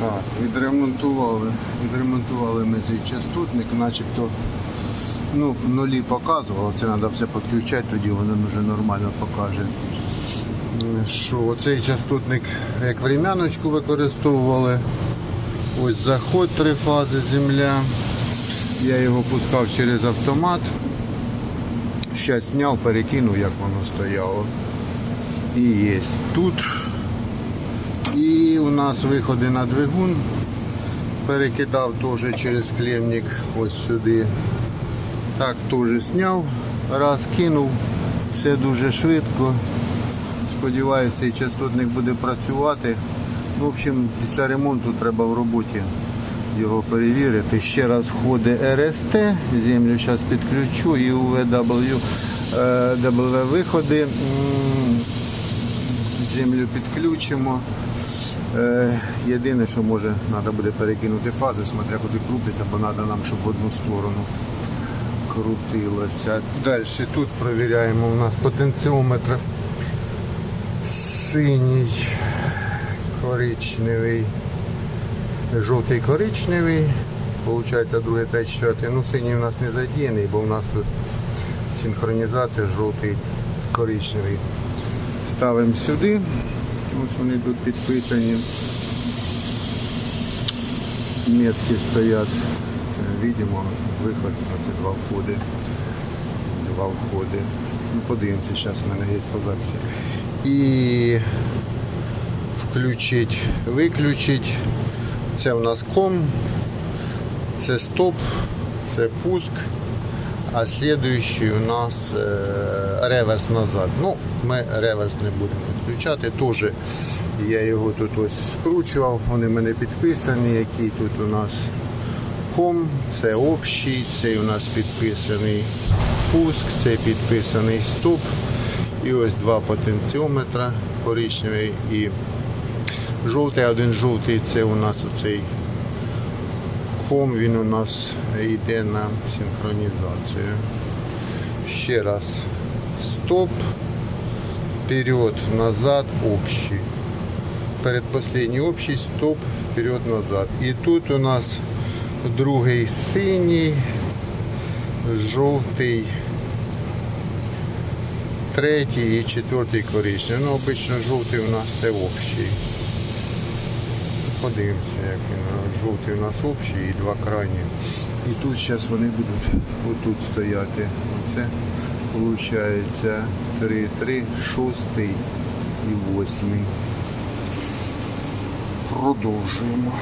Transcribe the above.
Так, відремонтували. Відремонтували ми цей частотник, начебто ну, нулі показувало, це треба все підключати, тоді воно вже нормально покаже. Що цей частотник як времяночку використовували. Ось заход три фази земля. Я його пускав через автомат. Зараз зняв, перекинув, як воно стояло. І є тут. У нас виходи на двигун. Перекидав теж через клемник ось сюди. Так теж зняв, раз кинув, все дуже швидко. Сподіваюся, цей частотник буде працювати. В общем, після ремонту треба в роботі його перевірити. Ще раз входить РСТ, землю зараз підключу і е, W виходи. Землю підключимо. Е, Єдине, що може, треба буде перекинути фази, смотря куди крутиться, бо треба нам, щоб в одну сторону крутилося. Далі тут перевіряємо у нас потенціометр синій, коричневий, жовтий коричневий. Получається другий, третій, четвертий. Ну синій у нас не задіяний, бо у нас тут синхронізація жовтий коричневий. Ставимо сюди. Ось вони тут підписані. Метки стоять. Це видимо, виход, це два входи. Два входи. Ну, подивимося, зараз в мене є записі. І включить, виключить. Це у нас ком, це стоп, це пуск. А слідуючий у нас е, реверс назад. Ну, ми реверс не будемо відключати. Теж я його тут ось скручував, вони в мене підписані, який тут у нас ком, це общий, цей у нас підписаний пуск, цей підписаний стоп. І ось два потенціометра, коричневий і жовтий. Один жовтий це у нас оцей ком, він у нас йде на синхронізацію. Ще раз. Стоп, вперед, назад, общий. Передпоследній общий, стоп, вперед, назад. І тут у нас другий синій, жовтий, третій і четвертий коричневий. Ну, обично жовтий у нас це общий. Подивимося, як. Жовтий у нас общий і два крайні. І тут зараз вони будуть отут стояти. Оце виходить 3, 3, 6 і 8. Продовжуємо.